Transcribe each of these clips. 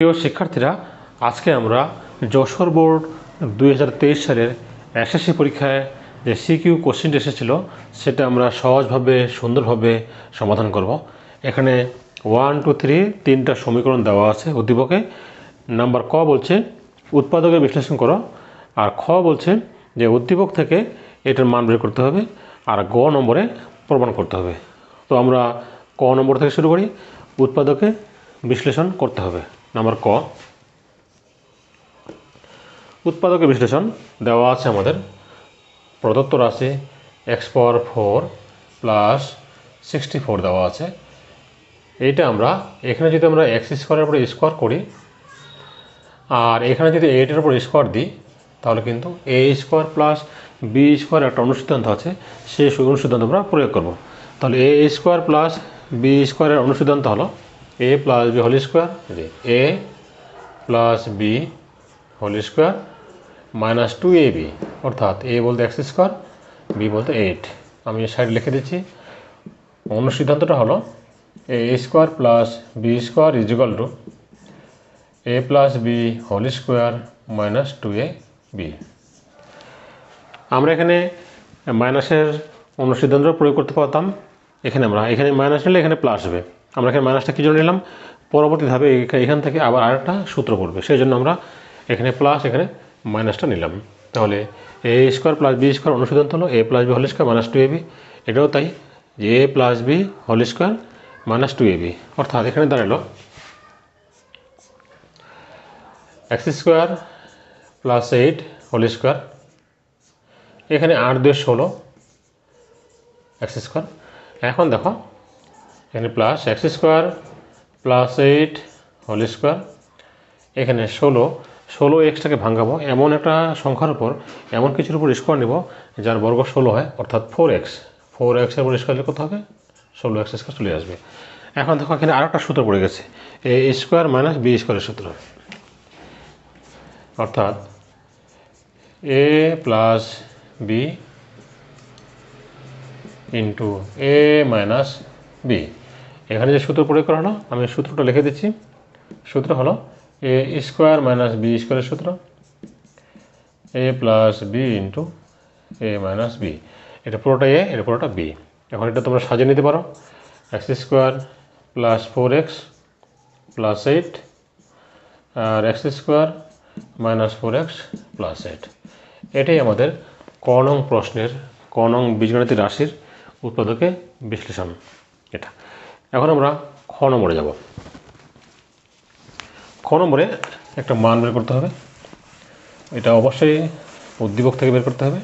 প্রিয় শিক্ষার্থীরা, আজকে আমরা যশোর বোর্ড দু হাজার তেইশ সালের এসএসসি পরীক্ষায় যে সিকিউ কোশ্চেনটি এসেছিল, সেটা আমরা সহজভাবে, সুন্দরভাবে সমাধান করব। এখানে ওয়ান টু থ্রি তিনটা সমীকরণ দেওয়া আছে উদ্দীপকে নাম্বার ক বলছে, উৎপাদকের বিশ্লেষণ করো। আর খ বলছে যে উদ্দীপক থেকে এটার মান বের করতে হবে। আর গ নম্বরে প্রমাণ করতে হবে। তো আমরা ক নম্বর থেকে শুরু করি। উৎপাদকে বিশ্লেষণ করতে হবে। নাম্বার ক। উৎপাদকের বিশ্লেষণ দেওয়া আছে আমাদের। প্রদত্ত রাশি x power four plus sixty four দেওয়া আছে। এইটা আমরা, এখানে যদি আমরা এক্স স্কোয়ারের উপরে স্কোয়ার করি, আর এখানে যদি এইটের উপর স্কোয়ার দিই, তাহলে কিন্তু a square plus b square একটা অনুসিদ্ধান্ত আছে। সেই অনুসিদ্ধান্ত আমরা প্রয়োগ করব। তাহলে এ স্কোয়ার প্লাস বি স্কোয়ারের অনুসিদ্ধান্ত হলো a plus b whole square a plus b whole square minus two a b অর্থাৎ এ বলতে এক্স স্কোয়ার বি বলতে এইট আমি সাইড লিখে দিচ্ছি। অনুসিদ্ধান্তটা হলো a square plus b square is to a plus b whole square minus two a b আমরা এখানে মাইনাসের অনুসিদ্ধান্ত প্রয়োগ করতে পারতাম। এখানে আমরা এখানে মাইনাস নিলে এখানে প্লাস হবে। আমরা এখানে মাইনাসটা কী জন্য নিলাম? পরবর্তী ধাপে এখা- এখান থেকে আবার আরেকটা সূত্র পড়বে। সেই জন্য আমরা এখানে প্লাস এখানে মাইনাসটা নিলাম। তাহলে a square plus b square অনুসিদ্ধান্ত হলো। A plus b whole square minus two a b এটাও তাই। যে a plus b whole square minus two a b অর্থাৎ এখানে দাঁড়াল x square plus eight whole square এখানে আট দুই ষোলো এক্স স্কোয়ার এখন দেখো এখানে plus x square plus eight whole square এখানে ষোলো ষোলো এক্সটাকে ভাঙাবো এমন একটা সংখ্যার উপর, এমন কিছুর উপর স্কোয়ার নেব, যার বর্গ ষোলো হয়, অর্থাৎ ফোর এক্স ফোর এক্সের উপর স্কোয়ার কত হবে? ষোলো এক্স স্কোয়ার চলে আসবে। এখন দেখো, এখানে আরেকটা সূত্র পড়ে গেছে। এ স্কোয়ার মাইনাস বি স্কোয়ারের সূত্র। অর্থাৎ a plus b into a minus b এখানে যে সূত্র প্রয়োগ করা হলো, আমি সূত্রটা লিখে দিচ্ছি। সূত্র হলো এ স্কোয়ার মাইনাস বি স্কোয়ারের সূত্র। A plus b into a minus b. এটা পুরোটা এ, এটা পুরোটা বি। এখন এটা তোমরা সাজিয়ে নিতে পারো। X square plus four x plus eight, আর x square minus four x plus eight. এটাই আমাদের কনং প্রশ্নের ক নং বীজগণিত রাশির উৎপাদকে বিশ্লেষণ। এটা। এখন আমরা খ নম্বরে যাব। খ নম্বরে একটা মান বের করতে হবে। এটা অবশ্যই উদ্দীপক থেকে বের করতে হবে।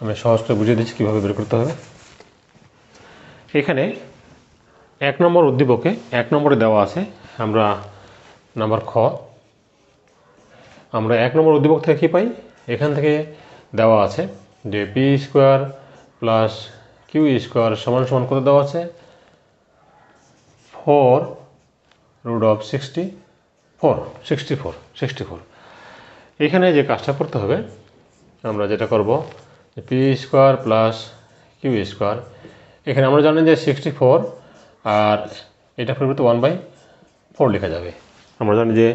আমি সহজ করে বুঝিয়ে দিচ্ছি কীভাবে বের করতে হবে। এখানে এক নম্বর উদ্দীপকে এক নম্বরে দেওয়া আছে। আমরা নাম্বার খ। আমরা এক নম্বর উদ্দীপক থেকে কী পাই? এখান থেকে দেওয়া আছে যে p square plus q square সমান সমান কত দেওয়া আছে? Four root of sixty four sixty four sixty four এখানে যে কাজটা করতে হবে, আমরা যেটা করব p square plus q square এখানে আমরা জানি যে সিক্সটি ফোর আর এটা পরিবর্তে ওয়ান বাই ফোর লেখা যাবে। আমরা জানি যে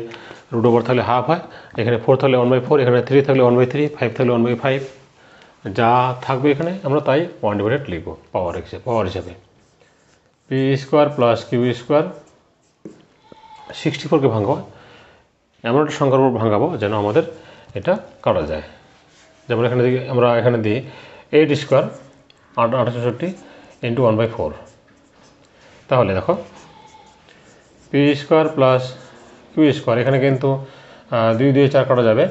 রুট ওভার থাকলে হাফ হয়, এখানে ফোর থাকলে ওয়ান বাই ফোর এখানে থ্রি থাকলে ওয়ান বাই থ্রি ফাইভ থাকলে ওয়ান বাই ফাইভ যা থাকবে এখানে, আমরা তাই ওয়ান ডিভাইডেড লিখব পাওয়ার হিসেবে পাওয়ার হিসাবে। P square plus q square sixty ফোরকে ভাঙবো। এমন একটা সংখ্যার উপর ভাঙাবো যেন আমাদের এটা কাটা যায়। যেমন এখানে দিই আমরা এখানে দিই এইট স্কোয়ার আট আটষট্টি ইন্টু ওয়ান বাই ফোর তাহলে দেখো p square plus q square এখানে কিন্তু দুই দুই, চার কাটা যাবে।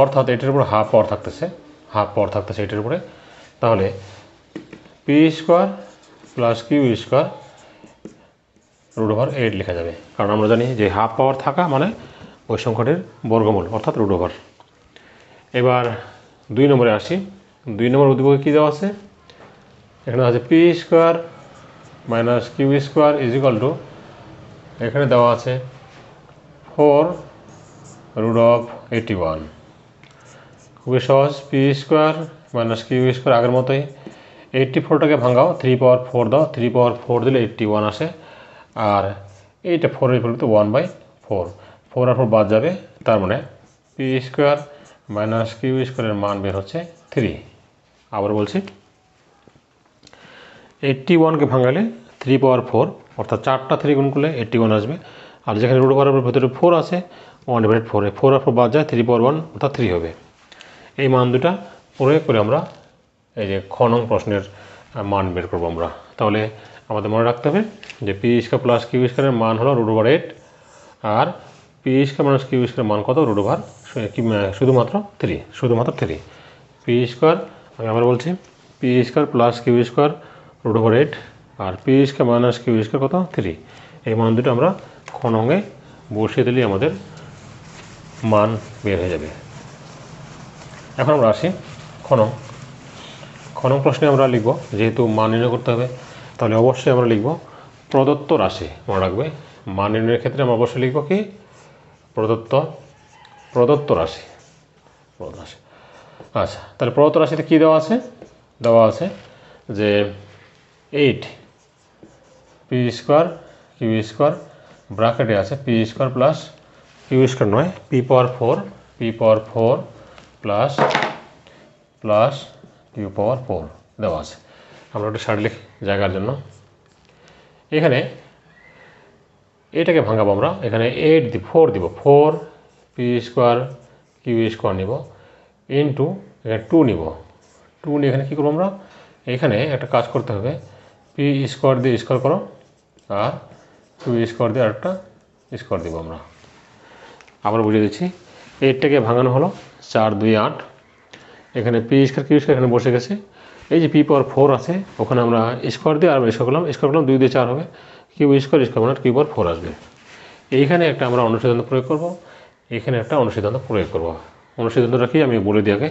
অর্থাৎ এটার উপর হাফ পাওয়ার থাকতেছে। হাফ পাওয়ার থাকতেছে এটার উপরে। তাহলে p square plus q square root over eight লেখা যাবে। কারণ আমরা জানি যে হাফ পাওয়ার থাকা মানে ওই সংখ্যাটির বর্গমূল, অর্থাৎ রুট ওভার। এবার দুই নম্বরে আসি। দুই নম্বর উদ্দীপকে কী দেওয়া আছে? এখানে আছে p square minus q square is equal to এখানে দেওয়া আছে four root of eighty one. খুবই সহজ p square minus q square আগের মতোই এইটটি ফোরটাকে ভাঙাও থ্রি পাওয়ার ফোর দাও থ্রি পাওয়ার ফোর দিলে এইটটি ওয়ান আসে। আর এইটা ফোরের পরিবর্তে ওয়ান বাই ফোর ফোর আর ফোর বাদ যাবে, তার মানে পি স্কোয়ার মাইনাস কিউ স্কোয়ারের মান বের হচ্ছে থ্রি আবার বলছি এইট্টি ওয়ানকে ভাঙালে থ্রি পাওয়ার ফোর অর্থাৎ চারটা থ্রি গুণ করলে এইট্টি ওয়ান আসবে। আর যেখানে রুট ওভারের ভেতরে ফোর আছে ওয়ান ডিভাইড ফোর ফোর আর ফোর বাদ যায় থ্রি পাওয়ার ওয়ান অর্থাৎ থ্রি হবে। এই মান দুটা প্রয়োগ করে আমরা এই যে খ নং প্রশ্নের মান বের করব আমরা। তাহলে আমাদের মনে রাখতে হবে যে পি স্কোয়ার প্লাস কিউ স্কোয়ারের মান হলো রুট ওভার এইট আর পি স্কোয়ার মাইনাস কিউ স্কোয়ারের মান কত? রুট ওভার শুধুমাত্র থ্রি শুধুমাত্র থ্রি পি স্কোয়ার আমি আবার বলছি p square plus q square root over eight আর p square minus q square কত? থ্রি এই মান দুটো আমরা খনঙ্গে বসিয়ে দিলেই আমাদের মান বের হয়ে যাবে। এখন আমরা আসি খনং খনং প্রশ্নে আমরা লিখব, যেহেতু মান নির্ণয় করতে হবে, তাহলে অবশ্যই আমরা লিখব প্রদত্ত রাশি। মনে রাখবে, মান নির্ণয়ের ক্ষেত্রে আমরা অবশ্যই লিখব কি? প্রদত্ত প্রদত্ত রাশি। প্রদত্ত রাশি। আচ্ছা তাহলে প্রদত্ত রাশিতে কী দেওয়া আছে? দেওয়া আছে যে eight p square q square ব্রাকেটে আছে p square plus q square নয়, p power four, p power four plus plus q power four দেওয়া আছে আমরা একটু সারলিখ জায়গার জন্য। এখানে এটাকে ভাঙাবো আমরা। এখানে এইট দিব ফোর দিব। Four p square q square নিব। ইন্টু এখানে টু নিব। টু নিয়ে এখানে কী করব আমরা? এখানে একটা কাজ করতে হবে। পি স্কোয়ার দিয়ে স্কোয়ার করো। আর কিউ স্কোয়ার দিয়ে আরেকটা স্কোয়ার দিব আমরা। আবার বুঝিয়ে দিচ্ছি। এইটটাকে ভাঙানো হলো। চার দুই আট। এখানে পি স্কোয়ার, কিউ স্কোয়ার এখানে বসে গেছে। এই যে পি পাওয়ার ফোর আছে, ওখানে আমরা স্কোয়ার দিয়ে আর স্কোয়ার করলাম। স্কোয়ার করলাম দুই দিয়ে চার হবে। কিউ স্কোয়ার স্কোয়ার মানে কিউ পাওয়ার ফোর আসবে। এইখানে একটা আমরা অনুসিদ্ধান্ত প্রয়োগ করব। এখানে একটা অনুসিদ্ধান্ত প্রয়োগ করব। অনুসিদ্ধান্তটা কি? আমি বলে দিই আগে।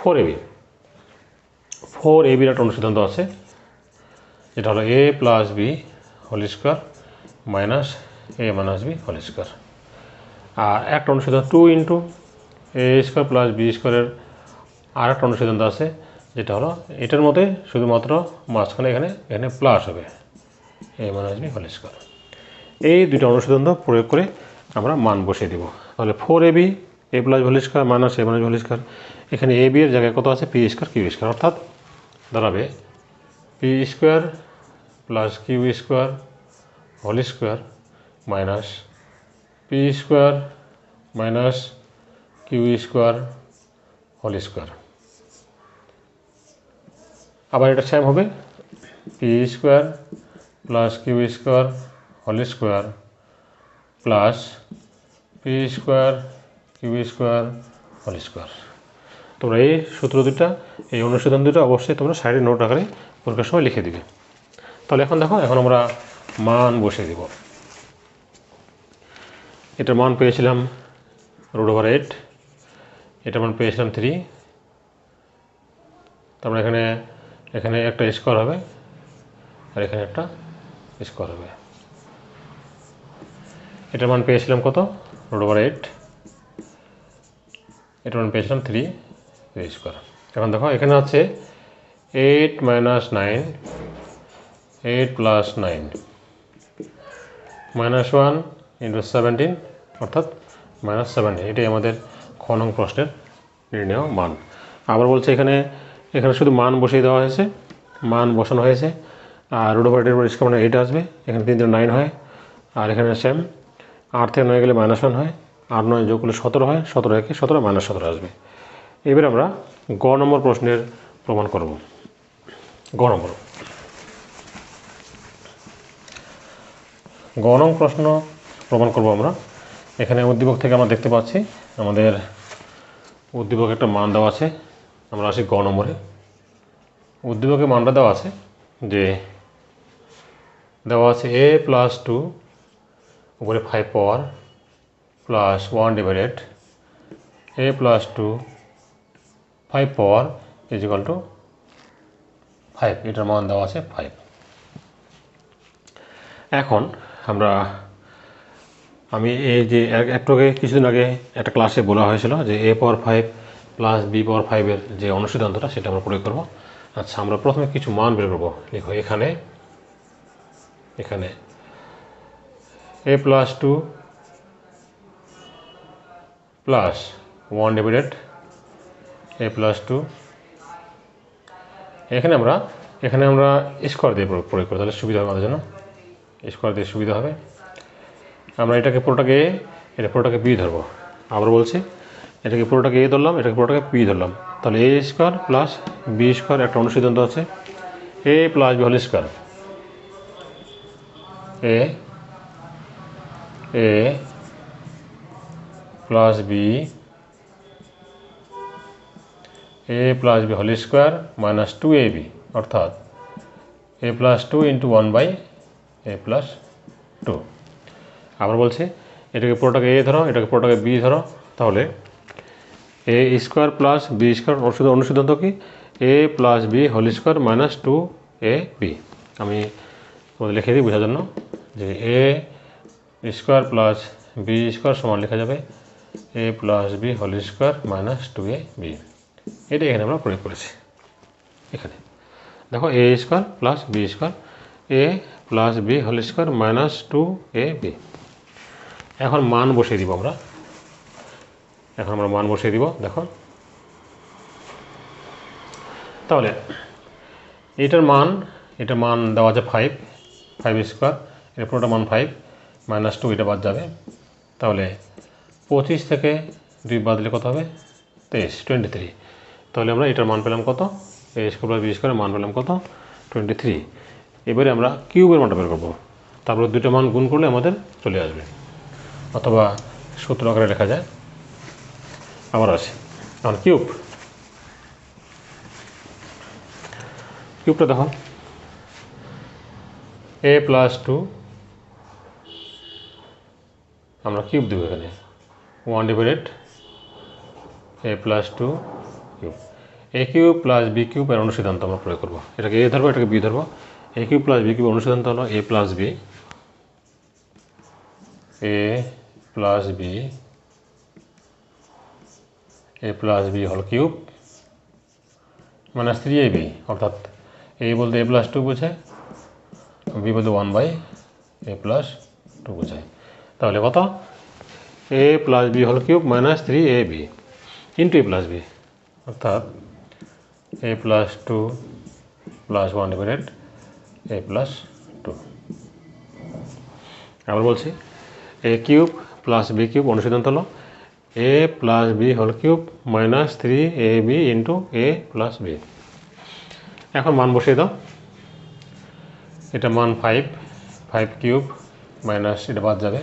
ফোর এবি ফোর এবির একটা অনুসিদ্ধান্ত আছে। যেটা হলো a plus b whole square minus a minus b whole square. আর একটা অনুসিদ্ধান্ত two into a square plus b স্কোয়ারের আর একটা অনুসিদ্ধান্ত আছে, যেটা হলো এটার মধ্যে শুধুমাত্র মাঝখানে এখানে এখানে প্লাস হবে a minus b whole square এই দুইটা অনুসিদ্ধান্ত প্রয়োগ করে আমরা মান বসিয়ে দেব। তাহলে four a b a plus whole square minus a minus whole square এখানে এ বি এর জায়গায় কত আছে? পি স্কোয়ার কিউ স্কোয়ার অর্থাৎ দাঁড়াবে p square plus q square whole square minus p square minus q square whole square. আবার এটা same হবে, p square plus q square whole square plus p square q square whole square. তোমরা এই সূত্র দুটা এই অনুশীলন দুটো অবশ্যই তোমরা সাইডে নোট আকারে পরীক্ষার সময় লিখে দিবে। তাহলে এখন দেখো, এখন আমরা মান বসিয়ে দিব। এটার মান পেয়েছিলাম রুট ওভার এইট এটার মান পেয়েছিলাম থ্রি তারপরে এখানে এখানে একটা স্কোয়ার হবে, আর এখানে একটা স্কোয়ার হবে। এটার মান পেয়েছিলাম কত? রোড ওভার এইট এটার মান পেয়েছিলাম থ্রি স্কোয়ার এখন দেখো, এখানে আছে eight minus nine eight plus nine minus one into seventeen অর্থাৎ মাইনাস সেভেন্টিন এটাই আমাদের খ নং প্রশ্নের নির্ণয় মান। আবার বলছে এখানে এখানে শুধু মান বসিয়ে দেওয়া হয়েছে, মান বসানো হয়েছে, আর রুট ওভার এর স্কোয়ার এইট আসবে, এখানে তিন তিন নাইন হয়, আর এখানে সেম আট থেকে নয় গেলে মাইনাস ওয়ান হয়, আট নয় যোগ করলে সতেরো হয়, সতেরো একে সতেরো মাইনাস সতেরো আসবে। এবার আমরা গ নম্বর প্রশ্নের প্রমাণ করব। গ নম্বর। গ নং প্রশ্ন প্রমাণ করব আমরা। এখানে উদ্দীপক থেকে আমরা দেখতে পাচ্ছি আমাদের উদ্দীপক একটা মান দেওয়া আছে। আমরা আসি গ নম্বরে। উদ্দীপকের মানটা দেওয়া আছে যে, দেওয়া আছে এ প্লাস টু উপরে five power plus one divided a plus two five power is equal to five এটার মান দেওয়া আছে ফাইভ এখন আমরা আমি এই যে এক- একটু আগে কিছুদিন আগে একটা ক্লাসে বলা হয়েছিল যে a power five plus b power ফাইভের যে অনুসিদ্ধান্তটা, সেটা আমরা প্রয়োগ করব। আচ্ছা আমরা প্রথমে কিছু মান বের করব। লিখো, এখানে এখানে। A plus two plus one divided a plus two এখানে আমরা এখানে আমরা স্কোয়ার দিয়ে প্রয়োগ করি, তাহলে সুবিধা হবে আমাদের জন্য। স্কোয়ার দিয়ে সুবিধা হবে। আমরা এটাকে পুরোটাকে, এটা পুরোটাকে বি ধরবো। আবার বলছি, এটাকে পুরোটাকে এ ধরলাম, এটাকে পুরোটাকে বি ধরলাম। তাহলে a square plus b square একটা অনুসিদ্ধান্ত আছে। A plus b whole square. A a plus b, a plus b whole square minus two a b, অর্থাৎ a plus two into one by a plus two. আবার বলছি, এটাকে পুরোটাকে এ ধরো, এটাকে পুরোটাকে b ধরো, তাহলে a square plus b square অনুসিদ্ধ অনুসিদ্ধান্ত কি? A plus b whole square minus two a b আমি তোমাদের লিখে দিই বোঝার জন্য যে a square plus b square সমান লেখা যাবে a plus b whole square minus two a b এটা এখানে আমরা প্রয়োগ করেছি। এখানে। দেখো a square plus b square a plus b whole square minus two a b এখন মান বসিয়ে দিব আমরা। এখন আমরা মান বসিয়ে দিব, দেখো। তাহলে, এটার মান এটার মান দেওয়া আছে ফাইভ ফাইভ স্কোয়ার এটা পুরোটা মান ফাইভ মাইনাস টু এটা বাদ যাবে। তাহলে, পঁচিশ থেকে দুই বাদ দিলে কত হবে? তেইশ টোয়েন্টি থ্রি তাহলে আমরা এটার মান পেলাম কত? এ স্কোয়ার প্লাস বি স্কোয়ারের মান পেলাম কত? টোয়েন্টি থ্রি এবারে আমরা কিউবের মানটা বের করব। তারপরে দুটো মান গুণ করলে আমাদের চলে আসবে। অথবা সূত্র আকারে লেখা যায়। আবার আছে এখন কিউব। কিউবটা দেখো। এ প্লাস টু আমরা কিউব দেবো এখানে। One divided a plus two cube. A cube plus b cube এর অনুসিদ্ধান্ত আমরা প্রয়োগ করব। এটাকে এ ধরবো, এটাকে বি ধরবো। A cube plus b cube অনুসিদ্ধান্ত হলো a plus b a plus b a plus b whole cube minus three a b অর্থাৎ এ বলতে এ প্লাস টু বোঝায় বি বলতে one by a plus two বোঝায়। তাহলে কত? A plus b whole cube minus three a b into a plus b অর্থাৎ a plus two plus one divided a plus two আবার বলছি a cube plus b cube অনুসিদ্ধান্ত হলো a plus b whole cube minus three a b into a plus b এখন মান বসিয়ে দাও। এটা মান ফাইভ ফাইভ কিউব মাইনাস এটা বাদ যাবে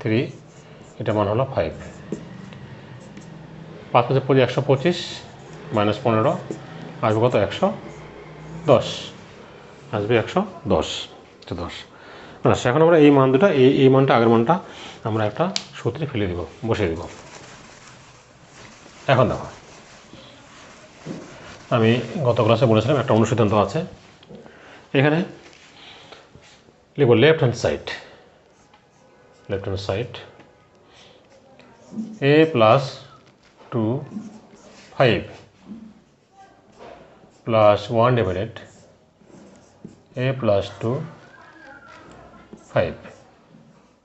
থ্রি এটা মান হলো ফাইভ পাঁচ পাঁচে পঁচিশ একশো পঁচিশ মাইনাস পনেরো, আসবে কত? একশো দশ। আসবে একশো দশ দশ। আচ্ছা এখন আমরা এই মান দুটা, এই এই মানটা, আগের মানটা আমরা একটা সূত্রে ফেলে দিব, বসিয়ে দিব। এখন দেখো, আমি গত ক্লাসে বলেছিলাম একটা অনুসিদ্ধান্ত আছে। এখানে লিখব left hand side left hand side a plus two five plus one divided a plus two five.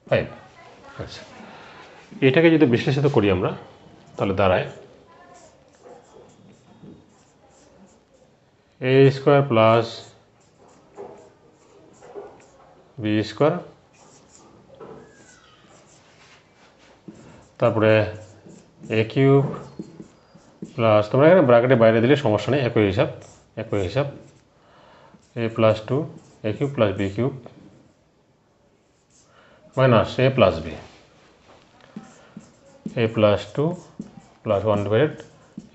Five. আচ্ছা। এটাকে যদি বিশ্লেষিত করি আমরা, তাহলে দাঁড়ায়। A square plus b square. তারপরে এ কিউব প্লাস, তোমরা এখানে ব্র্যাকেটে বাইরে দিলে সমস্যা নেই, একই হিসাব একই হিসাব। A plus two, a cube plus b cube. Minus a plus b a plus two plus one divided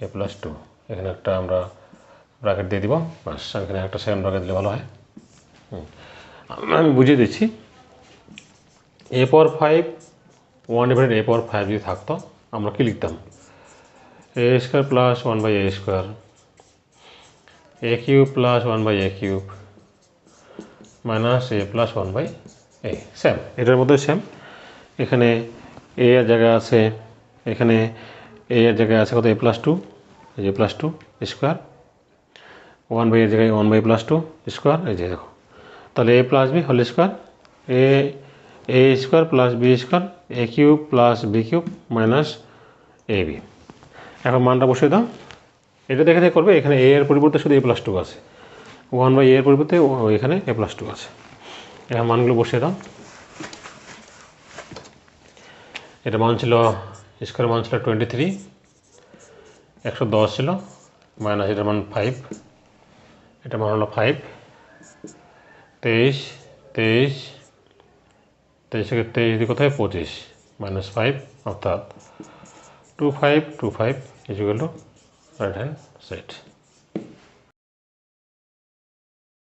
a plus two এখানে একটা আমরা ব্র্যাকেট দিয়ে দিব। বাস এখানে একটা সেকেন্ড ব্র্যাকেট দিলে ভালো হয়। আমি বুঝিয়ে দিচ্ছি। A power five one divided a power five যদি থাকতো, আমরা কী লিখতাম? A square plus one by a square a cube plus one by a cube minus a plus one by a same এটার মধ্যে সেম এখানে এ এর জায়গায় আছে, এখানে এ এর জায়গায় আছে কত? এ প্লাস টু এই যে plus two square one by এর জায়গায় one by plus two square এই যে দেখো। তাহলে a plus b whole square a a square plus b square a cube plus b cube minus a b এখন মানটা বসিয়ে দাও। এটা দেখে করবে, এখানে এ এর পরিবর্তে শুধু এ প্লাস টু আছে। ওয়ান বাই এর পরিবর্তে এখানে এ প্লাস টু আছে। এখন মানগুলো বসিয়ে দাও। এটা মান ছিল, স্কোয়ার মান ছিল টোয়েন্টি থ্রি একশো দশ ছিল, মাইনাস এটার মান ফাইভ এটা মান হলো ফাইভ তেইশ তেইশ তেইশ থেকে তেইশ দিয়ে কোথায় পঁচিশ, মাইনাস ফাইভ অর্থাৎ two five two five two right hand side